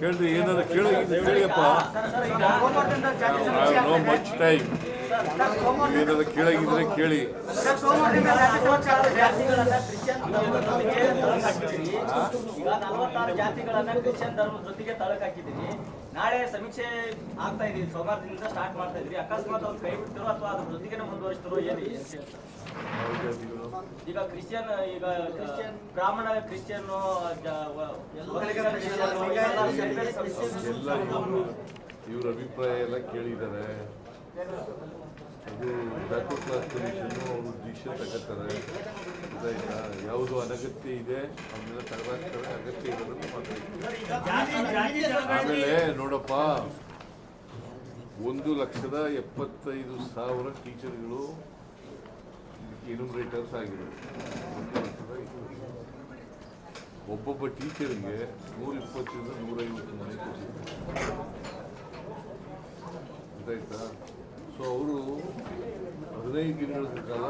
ಕೇಳ್ರಿ ಏನಾರ ಕೇಳಿ ಕೇಳಿಯಪ್ಪ. ನೋ ಮಚ್ ಟೈಮ್ ಏನಾದ್ರು ಕೇಳಾಗಿದ್ರೆ ಕೇಳಿ. ಜಾತಿಗಳನ್ನ ಕ್ರಿಶ್ಚಿಯನ್ ಧರ್ಮದ ಜೊತೆಗೆ ನಾಳೆ ಸಮೀಕ್ಷೆ ಆಗ್ತಾ ಇದೀವಿ ಸೋಮವಾರದಿಂದ ಸ್ಟಾರ್ಟ್ ಮಾಡ್ತಾ ಇದ್ರಿ. ಅಕಸ್ಮಾತ್ ಅವ್ರು ಕೈ ಬಿಡ್ತಿರೋ ಅಥವಾ ಅದ್ರ ಜೊತೆಗೆ ಮುಂದುವರಿಸ್ತಿರೋ ಏನು ಈಗ ಕ್ರಿಶ್ಚಿಯನ್ ಈಗ ಕ್ರಿಶ್ಚಿಯನ್ ಬ್ರಾಹ್ಮಣ ಕ್ರಿಶ್ಚಿಯನ್ ಇವ್ರ ಅಭಿಪ್ರಾಯ ಎಲ್ಲ ಕೇಳಿದ್ದಾರೆ. ಅದು ಕ್ಲಾಸ್ ಅವರು ತಗೋತಾರೆ ಯಾವುದು ಅನಗತ್ಯ ಇದೆ ಅವನ್ನೆಲ್ಲ ತಗದಾಕ್ತಾರೆ ಅಗತ್ಯ ಇರೋದನ್ನು ಮಾತಾಡ್ತೀವಿ ಆಮೇಲೆ ನೋಡಪ್ಪ ಒಂದು ಲಕ್ಷದ ಎಪ್ಪತ್ತೈದು ಸಾವಿರ ಟೀಚರ್ಗಳು ಇನುಮ್ರೇಟರ್ಸ್ ಆಗಿದೆ. ಒಬ್ಬೊಬ್ಬ ಟೀಚರ್ಗೆ ನೂರ ಇಪ್ಪತ್ತರಿಂದ ನೂರೈವತ್ತು ಮನೆ ಕೊಟ್ಟಿದ್ದಾರೆ ಗೊತ್ತಾಯ್ತಾ ಸೊ ಅವರು ಹದಿನೈದು ದಿನಗಳ ಕಾಲ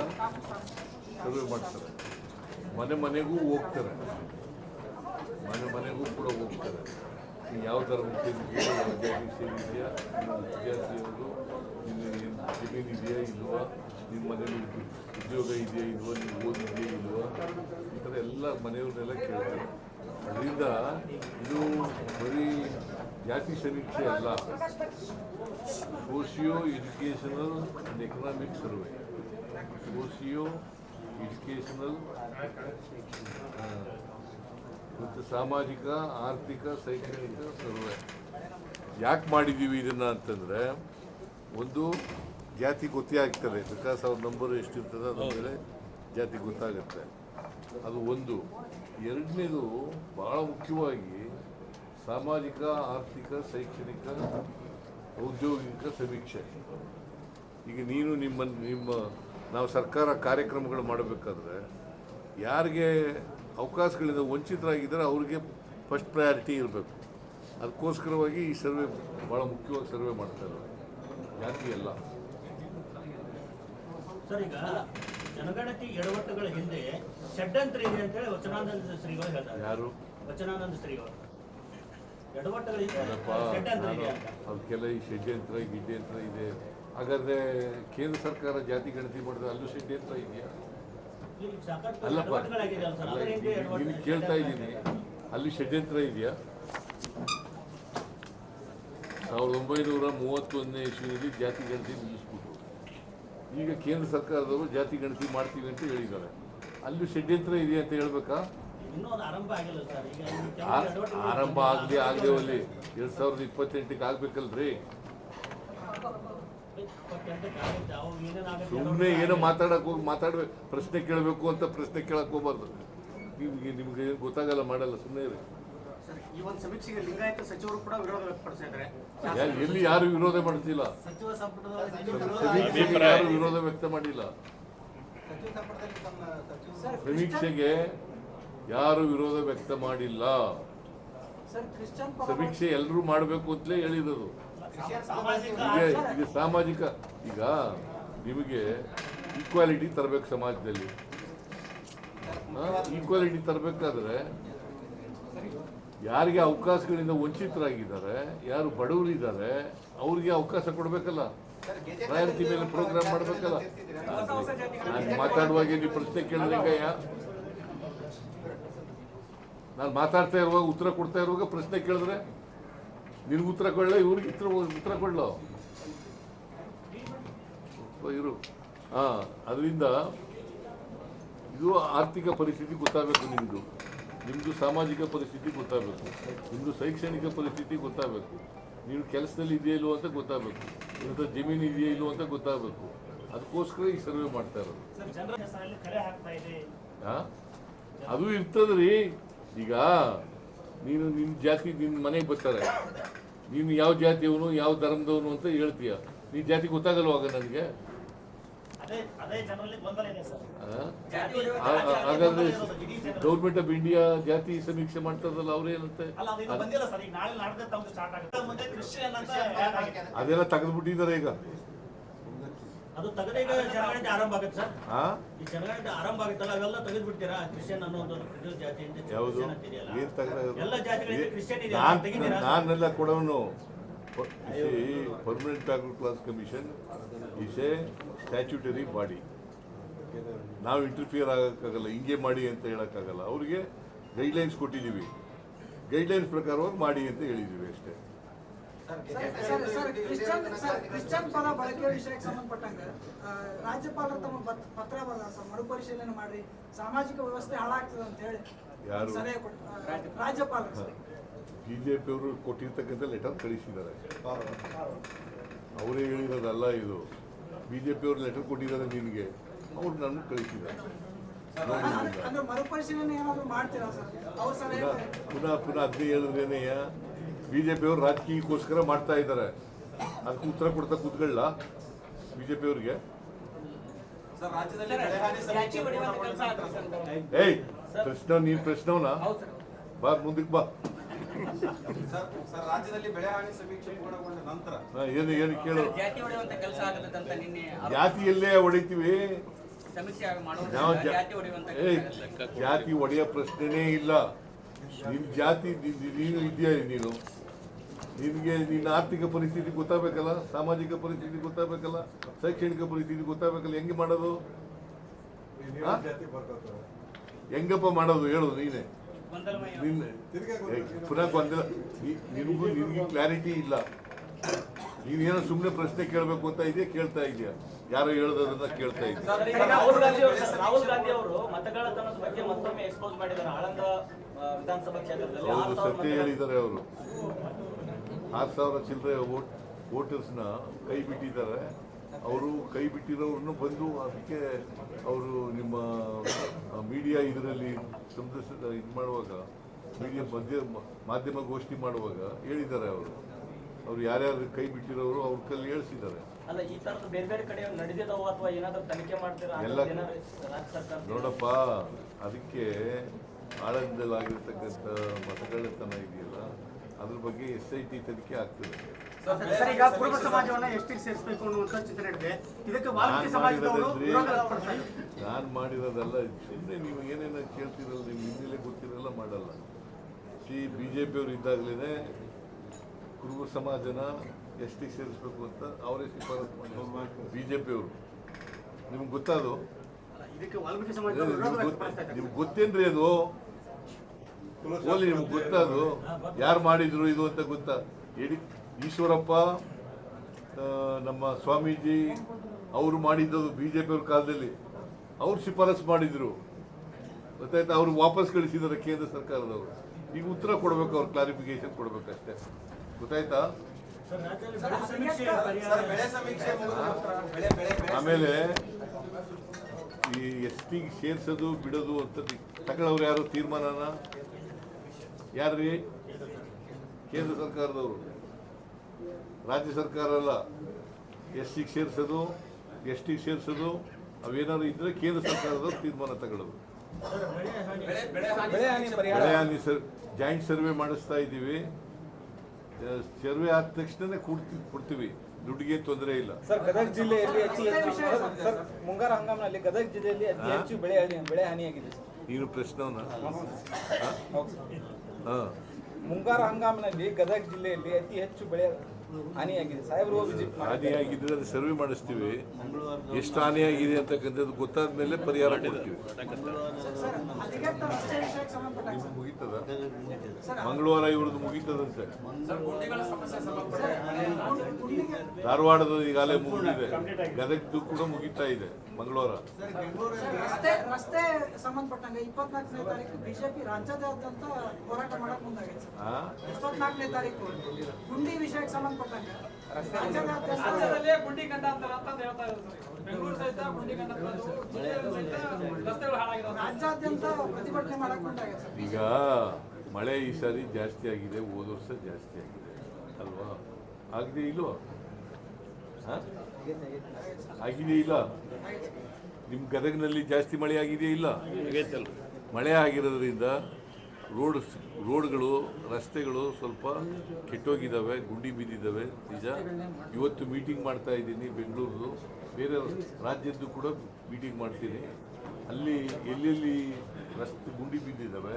ಸರ್ವೆ ಮಾಡ್ತಾರೆ. ಮನೆ ಮನೆಗೂ ಹೋಗ್ತಾರೆ. ಮನೆ ಮನೆಗೂ ಕೂಡ ಹೋಗ್ತಾರೆ. ಯಾವ ಥರ ಯಾವ ಸೇರಿದೆಯಾ ನಿಮ್ಮ ವಿದ್ಯಾರ್ಥಿಯವರು ಏನು ಜಮೀನು ಇದೆಯಾ, ಇಲ್ವಾ, ನಿಮ್ಮ ಮನೇಲಿ ಉದ್ಯೋಗ ಇದೆಯಾ, ಇಲ್ವಾ ನೀವು ಓದಿದೆಯಾ ಇಲ್ವಾ, ಈ ಥರ ಎಲ್ಲ ಮನೆಯವ್ರನ್ನೆಲ್ಲ ಕೇಳ್ತಾರೆ. ಅದರಿಂದ ಇದು ಬರೀ ಜಾತಿ ಸಮೀಕ್ಷೆ ಅಲ್ಲ socio educational and economic survey socio educational ಮತ್ತು ಸಾಮಾಜಿಕ ಆರ್ಥಿಕ ಶೈಕ್ಷಣಿಕ ಸರ್ವೆ ಯಾಕೆ ಮಾಡಿದ್ದೀವಿ ಇದನ್ನು ಅಂತಂದರೆ, ಒಂದು ಜಾತಿ ಗೊತ್ತೇ ಆಗ್ತದೆ ಬಿಕಾಸ್ ಅವ್ರ ನಂಬರ್ ಎಷ್ಟಿರ್ತದೆ ಅದ್ರ ಮೇಲೆ ಜಾತಿ ಗೊತ್ತಾಗುತ್ತೆ. ಅದು ಒಂದು. ಎರಡನೇದು ಭಾಳ ಮುಖ್ಯವಾಗಿ ಸಾಮಾಜಿಕ ಆರ್ಥಿಕ ಶೈಕ್ಷಣಿಕ ಔದ್ಯೋಗಿಕ ಸಮೀಕ್ಷೆ. ಈಗ ನೀನು ನಿಮ್ಮ ನಿಮ್ಮ ನಾವು ಸರ್ಕಾರ ಕಾರ್ಯಕ್ರಮಗಳು ಮಾಡಬೇಕಾದ್ರೆ ಯಾರಿಗೆ ಅವಕಾಶಗಳಿಂದ ವಂಚಿತರಾಗಿದ್ದರೆ ಅವ್ರಿಗೆ ಫಸ್ಟ್ ಪ್ರಯಾರಿಟಿ ಇರಬೇಕು. ಅದಕ್ಕೋಸ್ಕರವಾಗಿ ಈ ಸರ್ವೆ ಭಾಳ ಮುಖ್ಯವಾಗಿ ಸರ್ವೆ ಮಾಡ್ತಾರೆ ಜಾತಿ ಎಲ್ಲ ಸರ್ ಈಗ ಜನಗಣತಿ ಎಡವಟ್ಟುಗಳ ಹಿಂದೆ ಷಡ್ಯಂತ್ರ ಇದೆ ಅಂತೇಳಿ ವಚನಾನಂದ ಶ್ರೀಗಳು ಹೇಳ್ತಾರೆ. ಯಾರು? ವಚನಾನಂದ ಶ್ರೀಗಳು. ಅವಕ್ಕೆಲ್ಲ ಈ ಷಡ್ಯಂತ್ರ ಗಿಡ್ಯಂತ್ರ ಇದೆ. ಹಾಗಾದ್ರೆ ಕೇಂದ್ರ ಸರ್ಕಾರ ಜಾತಿ ಗಣತಿ ಮಾಡಿದ್ರೆ ಅಲ್ಲೂ ಷಡ್ಯಂತ್ರ ಇದೆಯಾ? ಅಲ್ಲಪ್ಪ ಕೇಳ್ತಾ ಇದ್ದೀನಿ. ಅಲ್ಲಿ ಷಡ್ಯಂತ್ರ ಇದೆಯಾ? ಸಾವಿರದ ಒಂಬೈನೂರ ಮೂವತ್ತೊಂದನೇ ಇಸ್ವಿನಲ್ಲಿ ಜಾತಿ ಗಣತಿ ನಿಲ್ಲಿಸ್ಬಿಟ್ರು. ಈಗ ಕೇಂದ್ರ ಸರ್ಕಾರದವರು ಜಾತಿ ಗಣತಿ ಮಾಡ್ತೀವಿ ಅಂತ ಹೇಳಿದ್ದಾರೆ. ಅಲ್ಲೂ ಷಡ್ಯಂತ್ರ ಇದೆಯಾ ಅಂತ ಹೇಳ್ಬೇಕಾ? ಅದು ಆರಂಭ ಆಗಿಲ್ಲ ಸರ್. ಈಗ ಈ ಕೆಲವು ಆ- ಎಡವಟ್ಟುಗಳು ಆರಂಭ ಆಗದೆ ಆಗದೆ. ಅಲ್ಲಿ ಎರಡ್ ಸಾವಿರದ ಇಪ್ಪತ್ತೆಂಟಕ್ಕೆ ಆಗ್ಬೇಕಲ್ರಿ. ಸುಮ್ಮನೆ ಏನೋ ಮಾತಾಡಕ್ ಹೋಗಿ ಮಾತಾಡ್ಬೇಕು ಪ್ರಶ್ನೆ ಕೇಳಬೇಕು ಅಂತ ಪ್ರಶ್ನೆ ಕೇಳಕ್ ಹೋಗ್ಬಾರ್ದು. ನಿಮ್ಗೆ ನಿಮ್ಗೆ ಗೊತ್ತಾಗಲ್ಲ ಮಾಡಲ್ಲ ಸುಮ್ಮನೆ ಇರಿ. ಸರ್, ಈ ಒಂದು ಸಮೀಕ್ಷೆಗೆ ಲಿಂಗಾಯತ ಸಚಿವರು ಕೂಡ ವಿರೋಧ ವ್ಯಕ್ತಪಡಿಸಿದ್ದಾರೆ. ಯಾ- ಎಲ್ಲಿ ಯಾರು ವಿರೋಧ ಮಾಡ್ತಿಲ್ಲ? ಸಚಿವ ಯಾರು ವಿರೋಧ ವ್ಯಕ್ತ ಮಾಡಿಲ್ಲ? ಸಮೀಕ್ಷೆಗೆ ಯಾರು ವಿರೋಧ ವ್ಯಕ್ತ ಮಾಡಿಲ್ಲ. ಸರ್ ಕ್ರಿಶ್ಚಿಯನ್ ಸಮೀಕ್ಷೆ ಎಲ್ಲರೂ ಮಾಡಬೇಕು ಅಂತಲೇ ಹೇಳಿರೋದು ಸಾಮಾಜಿಕ ಈಗ ಈಗ ಸಾಮಾಜಿಕ ಈಗ ನಿಮಗೆ ಈಕ್ವಾಲಿಟಿ ತರಬೇಕು ಸಮಾಜದಲ್ಲಿ. ಈಕ್ವಾಲಿಟಿ ತರಬೇಕಾದ್ರೆ ಯಾರಿಗೆ ಅವಕಾಶಗಳಿಂದ ವಂಚಿತರಾಗಿದ್ದಾರೆ ಯಾರು ಬಡವರಿದ್ದಾರೆ ಅವ್ರಿಗೆ ಅವಕಾಶ ಕೊಡಬೇಕಲ್ಲ. ಪ್ರಯಾರಿಟಿ ಮೇಲೆ ಪ್ರೋಗ್ರಾಮ್ ಮಾಡಬೇಕಲ್ಲ. ನಾನು ಮಾತಾಡುವಾಗ ನೀವು ಪ್ರಶ್ನೆ ಕೇಳಿದಂಗಯ್ಯ ನಾನು ಮಾತಾಡ್ತಾ ಇರುವಾಗ ಉತ್ತರ ಕೊಡ್ತಾ ಇರುವಾಗ ಪ್ರಶ್ನೆ ಕೇಳಿದ್ರೆ ನಿನ್ಗೆ ಉತ್ತರ ಕೊಳ್ಳ ಇವ್ರಿಗೆ ಉತ್ತರ ಉತ್ತರ ಕೊಳ್ಳೋ ಇರು ಹಾ ಅದರಿಂದ ಇದು ಆರ್ಥಿಕ ಪರಿಸ್ಥಿತಿ ಗೊತ್ತಾಗಬೇಕು ನಿಮ್ಮದು ನಿಮ್ಮದು ಸಾಮಾಜಿಕ ಪರಿಸ್ಥಿತಿ ಗೊತ್ತಾಗಬೇಕು. ನಿಮ್ಮದು ಶೈಕ್ಷಣಿಕ ಪರಿಸ್ಥಿತಿ ಗೊತ್ತಾಗಬೇಕು. ನೀವು ಕೆಲಸದಲ್ಲಿ ಇದೆಯಾ ಇಲ್ಲೋ ಅಂತ ಗೊತ್ತಾಗಬೇಕು. ಹತ್ರ ಜಮೀನು ಇದೆಯಾ ಇಲ್ಲೋ ಅಂತ ಗೊತ್ತಾಗಬೇಕು. ಅದಕ್ಕೋಸ್ಕರ ಈ ಸರ್ವೆ ಮಾಡ್ತಾ ಇರೋದು? ಅದು ಇರ್ತದ್ರಿ. ಈಗ ನೀನು ನಿನ್ನ ಜಾತಿ ನಿನ್ನ ಮನೆಗೆ ಬರ್ತಾರೆ. ನೀನು ಯಾವ ಜಾತಿಯವನು ಯಾವ ಧರ್ಮದವನು ಅಂತ ಹೇಳ್ತೀಯ. ನಿನ್ನ ಜಾತಿ ಗೊತ್ತಾಗಲ್ವಾಗ ನನಗೆ? ಹಾಗಾದ್ರೆ ಗೌರ್ಮೆಂಟ್ ಆಫ್ ಇಂಡಿಯಾ ಜಾತಿ ಸಮೀಕ್ಷೆ ಮಾಡ್ತಾರಲ್ಲ ಅವ್ರೇನಂತೆ ಅಲ್ಲ ಅದು ಬಂದಿಲ್ಲ ಸರ್. ನಾಳೆ ನಾಡ್ದೆ ತಮ್ದು ಸ್ಟಾರ್ಟ್ ಆಗುತ್ತೆ. ಮುಂದೆ ಕ್ರಿಶ್ಚಿಯನ್ ಅಂತ ಅದೆಲ್ಲ ತೆಗೆದ್ಬಿಟ್ಟಿದ್ದಾರೆ ಈಗ. ಅದು ತೆಗೆದ ಈಗ ಜನಗಣತಿ ಆರಂಭ ಆಗುತ್ತೆ ಸರ್. ಈ ಜನಗಣತಿ ಆರಂಭ ಆಗುತ್ತಲ್ಲ ಅವೆಲ್ಲ ತೆಗೆದು ಬಿಡ್ತೀರಾ ಕ್ರಿಶ್ಚಿಯನ್ ಅನ್ನೋದು ಪ್ರತಿಯೊಂದು ಜಾತಿಯಿಂದ ಕ್ರಿಶ್ಚಿಯನ್ ಅಂತಿದೆಯಲ್ಲ ಎಲ್ಲ ಜಾತಿಗಳಿಗೆ ಕ್ರಿಶ್ಚಿಯನ್ ಇದೆ ನಾನ್ ತೆಗಿತೀರಾ ನಾನೆಲ್ಲ ಕೊಡೋನು. Permanent backward class commission is a statutory body ನಾವು ಇಂಟರ್ಫಿಯರ್ ಆಗೋಕ್ಕಾಗಲ್ಲ ಹಿಂಗೆ ಮಾಡಿ ಅಂತ ಹೇಳೋಕ್ಕಾಗಲ್ಲ. ಅವ್ರಿಗೆ ಗೈಡ್ಲೈನ್ಸ್ ಕೊಟ್ಟಿದ್ದೀವಿ. ಗೈಡ್ಲೈನ್ಸ್ ಪ್ರಕಾರವಾಗಿ ಮಾಡಿ ಅಂತ ಹೇಳಿದ್ದೀವಿ ಅಷ್ಟೇ. ಕ್ರಿಶ್ಚಿಯನ್ ಸರ್ ಕ್ರಿಶ್ಚಿಯನ್ ಪದ ಬಳಕೆ ವಿಷಯಕ್ಕೆ ಸಂಬಂಧಪಟ್ಟಂಗ ರಾಜ್ಯಪಾಲರ ತಮ್ಮ ಪತ್- ಪತ್ರ ಬರೆದ ಸರ್ ಮರುಪರಿಶೀಲನೆ ಮಾಡ್ರಿ ಸಾಮಾಜಿಕ ವ್ಯವಸ್ಥೆ ಹಾಳಾಗ್ತದೆ ಅಂತ ಹೇಳಿ ಯಾರು? ಸಲಹೆ ಕೊಟ್ಟು ರಾಜ್ಯಪಾಲರು. ಸರ್ ಬಿ ಜೆ ಪಿಯವರು ಕೊಟ್ಟಿರ್ತಕ್ಕಂಥ ಲೆಟರ್ ಕಳಿಸಿದ್ದಾರೆ. ಅವರೇ ಹೇಳಿರೋದಲ್ಲ ಇದು. ಬಿಜೆಪಿ ಅವರು ಲೆಟರ್ ಕೊಟ್ಟಿದ್ದಾರೆ ನಿನಗೆ ಅವ್ರು ನನ್ನ ಕಳಿಸಿದ್ದಾರೆ. ಅಂದ್ರೆ- ಅಂದ್ರೆ ಮರುಪರಿಶೀಲನೆ ಏನಾದರೂ ಮಾಡ್ತೀರಾ ಸರ್? ಅವ್ರ ಸಲಹೆ ಪುನಃ ಪುನಃ ಅದೇ ಹೇಳಿದ್ರೇನೆಯ? ಹೇಳಿದ್ರೇನೆ ಬಿ ಜೆ ಪಿಯವರು ರಾಜಕೀಯಕ್ಕೋಸ್ಕರ ಮಾಡ್ತಾ ಇದ್ದಾರೆ. ಅದಕ್ಕೆ ಉತ್ತರ ಕೊಡ್ತಾ ಕೂತ್ಕೊಳ್ಳ ಬಿ ಜೆ ಪಿಯವ್ರಿಗೆ ಸರ್ ರಾಜ್ಯದಲ್ಲಿ ಬೆಳೆಹಾನಿ ಸಮೀಕ್ಷೆ ಪೂರ್ಣಗೊಂಡ ನಂತರ ಏಯ್ ಪ್ರಶ್ನೆ ನೀನು ಪ್ರಶ್ನವನ ಬಾ ಮುಂದಕ್ಕೆ ಬಾ. ಸರ್ ಸರ್ ರಾಜ್ಯದಲ್ಲಿ ಬೆಳೆಹಾನಿ ಸಮೀಕ್ಷೆ ಪೂರ್ಣಗೊಂಡ ನಂತರ ಏನು ಏನು ಕೇಳು. ಜಾತಿ ಹೊಡೆಯುವಂತ ಕೆಲಸ ಆಗತ್ತೆ ಅಂತ ನಿನ್ನೆ ಆರೋಪ- ಜಾತಿಯಲ್ಲೇ ಹೊಡಿತೀವಿ ಜಾತಿ ಹೊಡೆಯೋ ಪ್ರಶ್ನೆನೇ ಇಲ್ಲ. ನಿನ್ ಜಾತಿ ನೀನು ಇದೆಯಾ ನೀನು ನಿನಗೆ ನಿನ್ನ ಆರ್ಥಿಕ ಪರಿಸ್ಥಿತಿ ಗೊತ್ತಾಗಬೇಕಲ್ಲ ಸಾಮಾಜಿಕ ಪರಿಸ್ಥಿತಿ ಗೊತ್ತಾಗಬೇಕಲ್ಲ ಶೈಕ್ಷಣಿಕ ಪರಿಸ್ಥಿತಿ ಗೊತ್ತಾಗಬೇಕಲ್ಲ ಹೆಂಗೆ ಮಾಡೋದು? ಹೆಂಗಪ್ಪ ಮಾಡೋದು ಹೇಳು ನೀನೆ. ನಿನ್ನ ಪುನಃ ಗೊಂದಲ. ನಿನಗೂ ನಿನಗೆ ಕ್ಲಾರಿಟಿ ಇಲ್ಲ. ನೀನೇನೋ ಸುಮ್ಮನೆ ಪ್ರಶ್ನೆ ಕೇಳಬೇಕು ಅಂತ ಇದೆಯಾ ಕೇಳ್ತಾ ಇದೆಯಾ? ಯಾರು ಹೇಳೋದನ್ನ ಕೇಳ್ತಾ ಇದ್ದೀವಿ ರಾಹುಲ್ ಗಾಂಧಿ ಅವರು ಮತಗಳ್ಳತನದ ಬಗ್ಗೆ ಮತ್ತೊಮ್ಮೆ ಎಕ್ಸ್ಪೋಸ್ ಮಾಡಿದ್ದಾರೆ. ಆಳಂದ ವಿಧಾನಸಭಾ ಕ್ಷೇತ್ರದಲ್ಲಿ ಆರು ಸತ್ಯ ಹೇಳಿದ್ದಾರೆ ಅವರು. ಆರು ಸಾವಿರ ಚಿಲ್ಲರೆ ವೋಟ್ ವೋಟರ್ಸ್ನ ಕೈ ಬಿಟ್ಟಿದ್ದಾರೆ. ಅವರು ಕೈ ಬಿಟ್ಟಿರೋರನ್ನು ಬಂದು ಅದಕ್ಕೆ ಅವರು ನಿಮ್ಮ ಮೀಡಿಯಾ ಇದರಲ್ಲಿ ಸಂದರ್ಶ ಇದು ಮಾಡುವಾಗ ಮೀಡಿಯಾ ಮಧ್ಯ ಮಾಧ್ಯಮ ಗೋಷ್ಠಿ ಮಾಡುವಾಗ ಹೇಳಿದ್ದಾರೆ ಅವರು. ಅವ್ರು ಯಾರ್ಯಾರು ಕೈ ಬಿಟ್ಟಿರೋರು ಅವ್ರ ಕಲ್ಲಿ ಹೇಳಿಸಿದ್ದಾರೆ. ಎಲ್ಲ- ನೋಡಪ್ಪ ಅದಕ್ಕೆ ಆಳಂದಲಾಗಿರ್ತಕ್ಕಂಥ ಮತಗಳ್ಳತನ ಇದೆಯಲ್ಲ ಅದ್ರ ಬಗ್ಗೆ ಎಸ್ ಐ ಟಿ ತನಿಖೆ ಆಗ್ತದೆ. ನಾನು ಮಾಡಿರೋದಲ್ಲ ಸುಮ್ಮನೆ ನೀವು ಏನೇನೋ ಕೇಳ್ತಿರಲ್ಲ ನೀವು ಹಿನ್ನೆಲೆ ಗೊತ್ತಿರಲ್ಲ ಮಾಡಲ್ಲ. ಸಿ ಬಿ ಜೆ ಪಿಯವರು ಇದ್ದಾಗಲೇ ಕುರುಬ ಸಮಾಜನ ಎಸ್ ಟಿ ಸೇರಿಸ್ಬೇಕು ಅಂತ ಅವರೇ ಶಿಫಾರಸು ಮಾಡಿ. ಬಿ ಜೆ ಪಿಯವರು ನಿಮ್ಗೆ ಗೊತ್ತಾದು? ನಿಮ್ಗೆ ಗೊತ್ತೇನ್ರಿ ಅದು? ಓಲಿ ನಿಮ್ಗೆ ಗೊತ್ತಾದು. ಯಾರು ಮಾಡಿದ್ರು ಇದು ಅಂತ ಗೊತ್ತಾ? ಹೇಳಿ ಈಶ್ವರಪ್ಪ ನಮ್ಮ ಸ್ವಾಮೀಜಿ ಅವರು ಮಾಡಿದ್ದದು ಬಿ ಜೆ ಪಿಯವ್ರ ಕಾಲದಲ್ಲಿ. ಅವ್ರು ಶಿಫಾರಸು ಮಾಡಿದ್ರು. ಗೊತ್ತಾಯ್ತಾ? ಅವ್ರು ವಾಪಸ್ ಕಳಿಸಿದ್ದಾರೆ ಕೇಂದ್ರ ಸರ್ಕಾರದವರು. ಈಗ ಉತ್ತರ ಕೊಡಬೇಕು ಅವ್ರು ಕ್ಲಾರಿಫಿಕೇಶನ್ ಕೊಡ್ಬೇಕಷ್ಟೇ. ಗೊತ್ತಾಯ್ತಾ? ಸರ್ ರಾಜ್ಯದಲ್ಲಿ ಸರ್ ಬೆಳೆ ಸಮೀಕ್ಷೆ ಬೆಳೆ ಬೆಳೆ ಬೆಳೆ ಆಮೇಲೆ ಈ ಎಸ್ ಟಿಗೆ ಸೇರಿಸೋದು ಬಿಡೋದು ಅಂತ ತಗೊಳ್ಳೋರು ಯಾರು ತೀರ್ಮಾನನ? ಯಾರ್ರಿ? ಕೇಂದ್ರ ಸರ್ಕಾರದವರು. ರಾಜ್ಯ ಸರ್ಕಾರ ಅಲ್ಲ. ಎಸ್ ಸಿಗೆ ಸೇರಿಸೋದು ಎಸ್ ಟಿಗೆ ಸೇರಿಸೋದು ಅವೇನಾದ್ರು ಇದ್ರೆ ಕೇಂದ್ರ ಸರ್ಕಾರದವ್ರು ತೀರ್ಮಾನ ತಗೊಳ್ಳೋದು. ಬೆಳೆ ಹಾನಿ ಸರ್ ಜಾಯಿಂಟ್ ಸರ್ವೆ ಮಾಡಿಸ್ತಾ ಇದ್ದೀವಿ. ಸರ್ವೆ ಆದ ತಕ್ಷಣನೇ ಕೊಡ್ತೀವಿ ಕೊಡ್ತೀವಿ. ದುಡ್ಡಿಗೆ ತೊಂದರೆ ಇಲ್ಲ. ಸರ್ ಗದಗ ಜಿಲ್ಲೆಯಲ್ಲಿ ಅತಿ ಹೆಚ್ಚು ಸರ್, ಮುಂಗಾರು ಹಂಗಾಮಿನಲ್ಲಿ ಗದಗ ಜಿಲ್ಲೆಯಲ್ಲಿ ಅತಿ ಹೆಚ್ಚು ಬೆಳೆ ಹಾನಿ ಬೆಳೆ ಹಾನಿಯಾಗಿದೆ ಸರ್. ನೀನು ಪ್ರಶ್ನವನ್ನ? ಮುಂಗಾರು ಹಂಗಾಮಿನಲ್ಲಿ ಗದಗ ಜಿಲ್ಲೆಯಲ್ಲಿ ಅತಿ ಹೆಚ್ಚು ಬೆಳೆ ಹಾನಿಯಾಗಿದೆ. ಸಾಹೇಬರು ವಿಸಿಟ್ ಹಾನಿಯಾಗಿದ್ರೆ ಅದು ಸರ್ವೆ ಮಾಡಿಸ್ತೀವಿ. ಎಷ್ಟು ಹಾನಿಯಾಗಿದೆ ಅಂತಕ್ಕಂಥದ್ದು ಗೊತ್ತಾದ ಮೇಲೆ ಪರಿಹಾರ ಕೊಡ್ತೀವಿ. ಮುಗೀತದ ಮಂಗಳವಾರ ಇವ್ರದ್ದು ಮುಗೀತದಂತೆ ಸರ್. ಗುಂಡಿಗಳ ಸಮಸ್ಯೆ ಸಂಬಂಧ. ಗುಂಡಿಗೆ ಧಾರವಾಡದ ಈಗಾಗಲೇ ಮುಗಿದಿದೆ. ಗದಗದ್ದು ಕೂಡ ಮುಗೀತಾ ಇದೆ ಮಂಗಳವಾರ. ಸರ್, ರಸ್ತೆ ರಸ್ತೆ ಸಂಬಂಧಪಟ್ಟಂಗ ಇಪ್ಪತ್ನಾಲ್ಕನೇ ತಾರೀಕು ಬಿಜೆಪಿ ರಾಜ್ಯಾದ್ಯಂತ ಹೋರಾಟ ಮಾಡಕ್ ಮುಂದಾಗಿದೆ? ಇಪ್ಪತ್ನಾಲ್ಕನೇ ತಾರೀಕು. ಗುಂಡಿ ವಿಷಯಕ್ಕೆ ರಾಜ್ಯದಲ್ಲೇ ಗುಂಡಿ ಕಂಡ ಅಂತಾರ ಅಂತ ಹೇಳ್ತಾ ಇದ್ದಾರೆ ಸರ್. ಬೆಂಗಳೂರು ಸಹಿತ ಗುಂಡಿ ಕಂಡ ಜಿಲ್ಲೆಯಲ್ಲೂ ಸಹಿತ ರಸ್ತೆಗಳು ಹಾಳಾಗಿದ್ದಾವೆ ರಾಜ್ಯಾದ್ಯಂತ ಪ್ರತಿಭಟನೆ ಮಾಡಕ್ ಮುಂದಾಗೈತೆ ಸರ್. ಈಗ ಮಳೆ ಈ ಸಾರಿ ಜಾಸ್ತಿ ಆಗಿದೆ ಹೋದ ವರ್ಷ ಜಾಸ್ತಿ ಆಗಿದೆ ಅಲ್ವಾ? ಆಗಿದೆ ಇಲ್ವೋ? ಆಗಿದೆ ಇಲ್ಲ? ನಿಮ್ಮ ಗದಗಿನಲ್ಲಿ ಜಾಸ್ತಿ ಮಳೆ ಆಗಿದೆಯಾ ಇಲ್ಲ? ಮಳೆ ಆಗಿರೋದ್ರಿಂದ ರೋಡ್ ರೋಡ್ಗಳು ರಸ್ತೆಗಳು ಸ್ವಲ್ಪ ಕೆಟ್ಟೋಗಿದ್ದಾವೆ ಗುಂಡಿ ಬಿದ್ದಿದ್ದಾವೆ ನಿಜ. ಇವತ್ತು ಮೀಟಿಂಗ್ ಮಾಡ್ತಾ ಇದ್ದೀನಿ ಬೆಂಗಳೂರು ಬೇರೆ ರಾಜ್ಯದ್ದು ಕೂಡ ಮೀಟಿಂಗ್ ಮಾಡ್ತೀನಿ. ಅಲ್ಲಿ ಎಲ್ಲೆಲ್ಲಿ ರಸ್ತೆ ಗುಂಡಿ ಬಿದ್ದಿದ್ದಾವೆ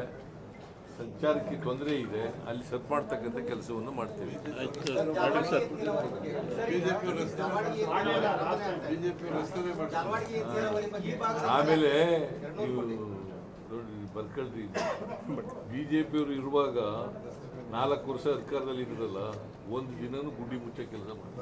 ಸಂಚಾರಕ್ಕೆ ತೊಂದರೆ ಇದೆ ಅಲ್ಲಿ ಸತ್ ಮಾಡ್ತಕ್ಕಂಥ ಕೆಲಸವನ್ನು ಮಾಡ್ತೀವಿ. ಆಮೇಲೆ ನೀವು ಬರ್ಕಳ್ರಿ ಬಿ ಜೆ ಪಿಯವರು ಇರುವಾಗ ನಾಲ್ಕು ವರ್ಷ ಅಧಿಕಾರದಲ್ಲಿ ಇದ್ರಲ್ಲ, ಒಂದು ದಿನನೂ ಗುಂಡಿ ಮುಚ್ಚೋ ಕೆಲಸ ಮಾಡಿ